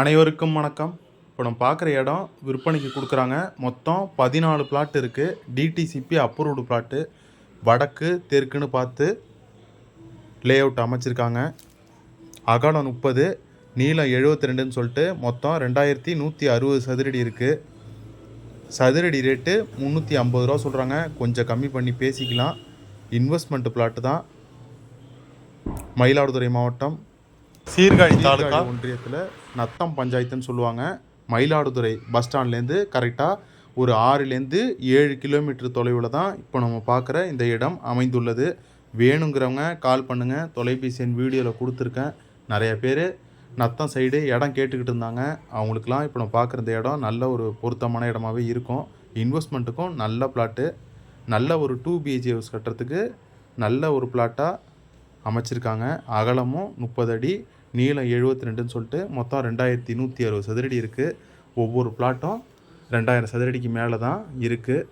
அனைவருக்கும் வணக்கம். இப்போ நம்ம பார்க்குற இடம் விற்பனைக்கு கொடுக்குறாங்க. மொத்தம் பதினாலு பிளாட் இருக்குது டிடிசிபி அப்ரூவ்டு பிளாட்டு வடக்கு தெற்குன்னு பார்த்து லே அவுட் அமைச்சிருக்காங்க. அகலம் முப்பது நீளம் எழுபத்தி ரெண்டுன்னு சொல்லிட்டு மொத்தம் ரெண்டாயிரத்தி நூற்றி அறுபது சதுரடி இருக்குது சதுரடி ரேட்டு முந்நூற்றி ஐம்பது ரூபா சொல்கிறாங்க கொஞ்சம் கம்மி பண்ணி பேசிக்கலாம். இன்வெஸ்ட்மெண்ட் பிளாட்டு தான். மயிலாடுதுறை மாவட்டம். சீர்காழி தாலுகா. ஒன்றியத்தில் நத்தம் பஞ்சாயத்துன்னு சொல்லுவாங்க. மயிலாடுதுறை பஸ் ஸ்டாண்ட்லேருந்து கரெக்டாக ஒரு ஆறுலேருந்து ஏழு கிலோமீட்டர் தொலைவில் தான் இப்போ நம்ம பார்க்குற இந்த இடம் அமைந்துள்ளது. வேணுங்கிறவங்க கால் பண்ணுங்கள் தொலைபேசி எண் வீடியோவில் கொடுத்துருக்கேன். நிறைய பேர் நத்தம் சைடு இடம் கேட்டுக்கிட்டு இருந்தாங்க. அவங்களுக்குலாம் இப்போ நம்ம பார்க்குற இந்த இடம் நல்ல ஒரு பொருத்தமான இடமாவே இருக்கும். இன்வெஸ்ட்மெண்ட்டுக்கும் நல்ல பிளாட்டு நல்ல ஒரு டூ பிஹெச்ஏ ஹவுஸ் கட்டுறதுக்கு நல்ல ஒரு பிளாட்டாக அமைச்சிருக்காங்க. அகலமும் முப்பது அடி நீளம் எழுபத்தி ரெண்டுன்னு சொல்லிட்டு மொத்தம் ரெண்டாயிரத்தி நூற்றி அறுபது சதுரடி இருக்குது ஒவ்வொரு பிளாட்டும் ரெண்டாயிரம் சதுரடிக்கு மேலே தான் இருக்குது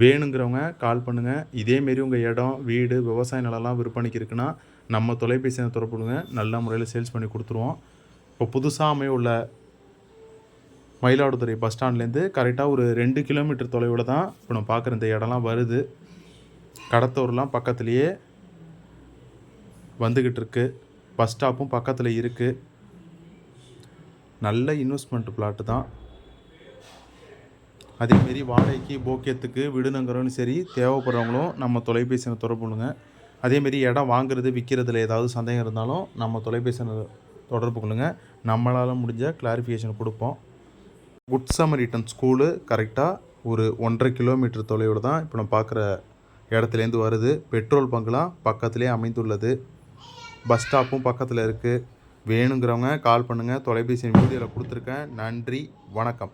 வேணுங்கிறவங்க கால் பண்ணுங்கள் இதேமாரி உங்கள் இடம் வீடு விவசாய நிலம்லாம் விற்பனைக்கு இருக்குன்னா நம்ம தொலைபேசியை எண்ணை தொடர்புடுங்க நல்ல முறையில் சேல்ஸ் பண்ணி கொடுத்துருவோம். இப்போ புதுசாக அமைய உள்ள மயிலாடுதுறை பஸ் ஸ்டாண்ட்லேருந்து கரெக்டாக ஒரு ரெண்டு கிலோமீட்டர் தொலைவில் தான் இப்போ நம்ம பார்க்குற இந்த இடம்லாம் வருது. கடத்தூர்லாம் பக்கத்துலேயே வந்துக்கிட்டு இருக்கு பஸ் ஸ்டாப்பும் பக்கத்தில் இருக்குது நல்ல இன்வெஸ்ட்மெண்ட் பிளாட்டு தான். அதேமாரி வாடகைக்கு போக்கியத்துக்கு விடுநங்கரம்னு சரி தேவைப்படுறவங்களும் நம்ம தொலைபேசியில் தொடர்பு அதேமாரி இடம் வாங்குறது விற்கிறதுல ஏதாவது சந்தேகம் இருந்தாலும் நம்ம தொலைபேசியில் தொடர்பு கொள்ளுங்க. நம்மளால் முடிஞ்ச கிளாரிஃபிகேஷன் கொடுப்போம். குட் சமரிட்டன் ஸ்கூலு கரெக்டாக ஒரு ஒன்றரை கிலோமீட்டர் தொலைவில் தான் இப்போ நம்ம பார்க்குற இடத்துலேருந்து வருது. பெட்ரோல் பங்க்லாம் பக்கத்துலேயே அமைந்துள்ளது. பஸ் ஸ்டாப்பும் பக்கத்தில் இருக்குது வேணுங்கிறவங்க கால் பண்ணுங்கள் தொலைபேசி வீடியோவில் கொடுத்துருக்கேன் நன்றி வணக்கம்.